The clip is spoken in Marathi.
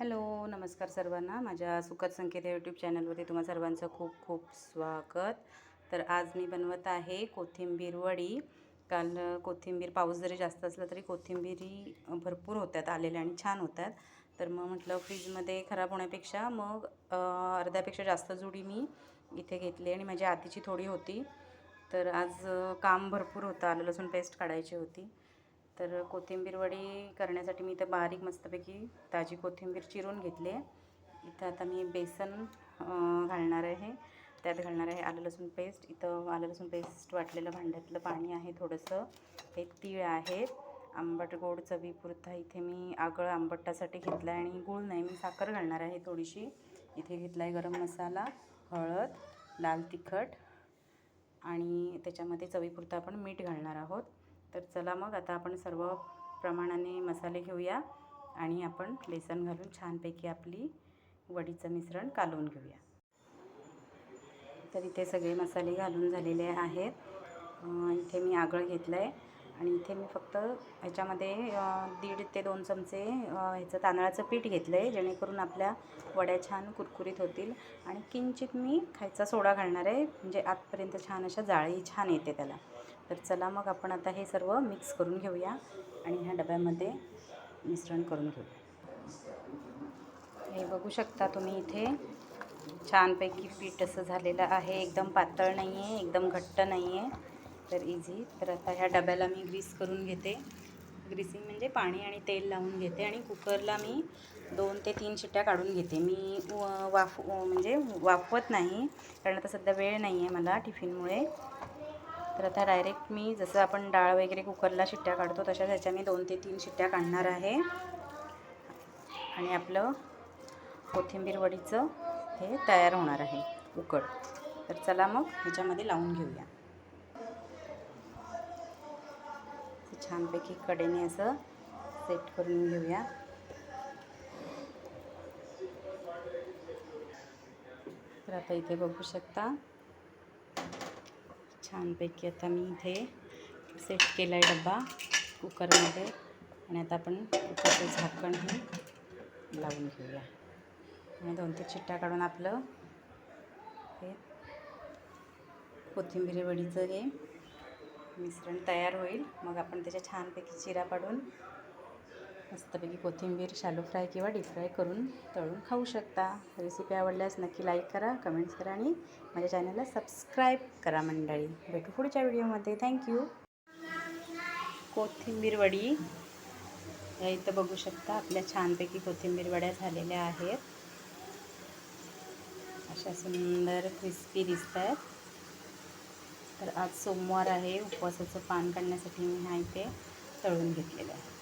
हॅलो नमस्कार सर्वांना. माझ्या सुखद संकेत या यूट्यूब चॅनलवरती तुम्हा सर्वांचं खूप खूप स्वागत. तर आज मी बनवत आहे कोथिंबीर वडी. काल कोथिंबीर पाऊस जरी जास्त असला तरी कोथिंबीरी भरपूर होत्यात आलेल्या आणि छान होत्यात तर मग म्हटलं फ्रीजमध्ये खराब होण्यापेक्षा मग अर्ध्यापेक्षा जास्त जुडी मी इथे घेतली आणि माझी आधीची थोडी होती. तर आज काम भरपूर होतं. आलं लसूण पेस्ट काढायची होती. तर कोथिंबीर वडी करण्यासाठी मी इथं बारीक मस्तपैकी ताजी कोथिंबीर चिरून घेतली आहे. इथं आता मी बेसन घालणार आहे. त्यात घालणार आहे आलं लसूण पेस्ट. इथं आलं लसूण पेस्ट वाटलेलं भांड्यातलं पाणी आहे थोडंसं. हे तीळ आहे. आंबट गोड चवीपुरता इथे मी आगळ आंबटासाठी घेतला आहे आणि गूळ नाही मी साखर घालणार आहे थोडीशी. इथे घेतला आहे गरम मसाला हळद लाल तिखट आणि त्याच्यामध्ये चवीपुरता आपण मीठ घालणार आहोत. तर चला मग आता आपण सर्व प्रमाणाने मसाले घेऊया आणि आपण बेसन घालून छानपैकी आपली वडीचं मिश्रण कालवून घेऊया. तर इथे सगळे मसाले घालून झालेले आहेत. इथे मी आगळ घेतलं आहे आणि इथे मी फक्त ह्याच्यामध्ये दीड ते दोन चमचे ह्याचं तांदळाचं पीठ घेतलं आहे जेणेकरून आपल्या वड्या छान कुरकुरीत होतील आणि किंचित मी खायचा सोडा घालणार आहे म्हणजे आतपर्यंत छान अशा जाळी छान येते त्याला. तर चला मग आपण आता हे सर्व मिक्स करून घेऊया आणि ह्या डब्यामध्ये मिश्रण करून घेऊया. हे बघू शकता तुम्ही इथे. छानपैकी पीठ असं झालेलं आहे. एकदम पातळ नाही आहे एकदम घट्ट नाही आहे तर इझी तर आता ह्या डब्याला मी ग्रीस करून घेते. ग्रीसिंग म्हणजे पाणी आणि तेल लावून घेते आणि कुकरला मी दोन ते तीन शिट्ट्या काढून घेते. मी व- वाफ म्हणजे वाफवत नाही. कारण आता सध्या वेळ नाही आहे मला टिफिनमुळे. तर आता डायरेक्ट मी जसं आपण डाळ वगैरे कुकरला शिट्ट्या काढतो तशा ह्याच्या मी दोन ते तीन शिट्ट्या काढणार आहे. आणि आपलं कोथिंबीर वडीचं हे तयार होणार आहे उकड तर चला मग ह्याच्यामध्ये लावून घेऊया. छानपैकी कडेने असं सेट करून घेऊया. तर आता इथे बघू शकता छानपैकी आता मी इथे सेट केला आहे डबा कुकरमध्ये आणि आता आपण कुकरचं झाकण हे लावून घेऊया. आणि दोन तीन चिट्ट्या काढून आपलं हे कोथिंबीर वडीचं हे मिश्रण तयार होईल. मग आपण त्याच्या छानपैकी चिरा पाडून मस्तपैकी कोथिंबीर शालो फ्राय किंवा डीप फ्राय करून तळून खाऊ शकता. रेसिपी आवडल्यास नक्की लाईक करा कमेंट्स करा आणि माझ्या चॅनलला सबस्क्राईब करा मंडळी. भेटू पुढच्या व्हिडिओमध्ये थँक्यू कोथिंबीर वडी. या इथं बघू शकता आपल्या छानपैकी कोथिंबीर वड्या झालेल्या आहेत. अशा सुंदर क्रिस्पी दिसत आहेत तर आज सोमवार आहे. उपवासाचं पान काढण्यासाठी मी हा इथे तळून घेतलेलं आहे.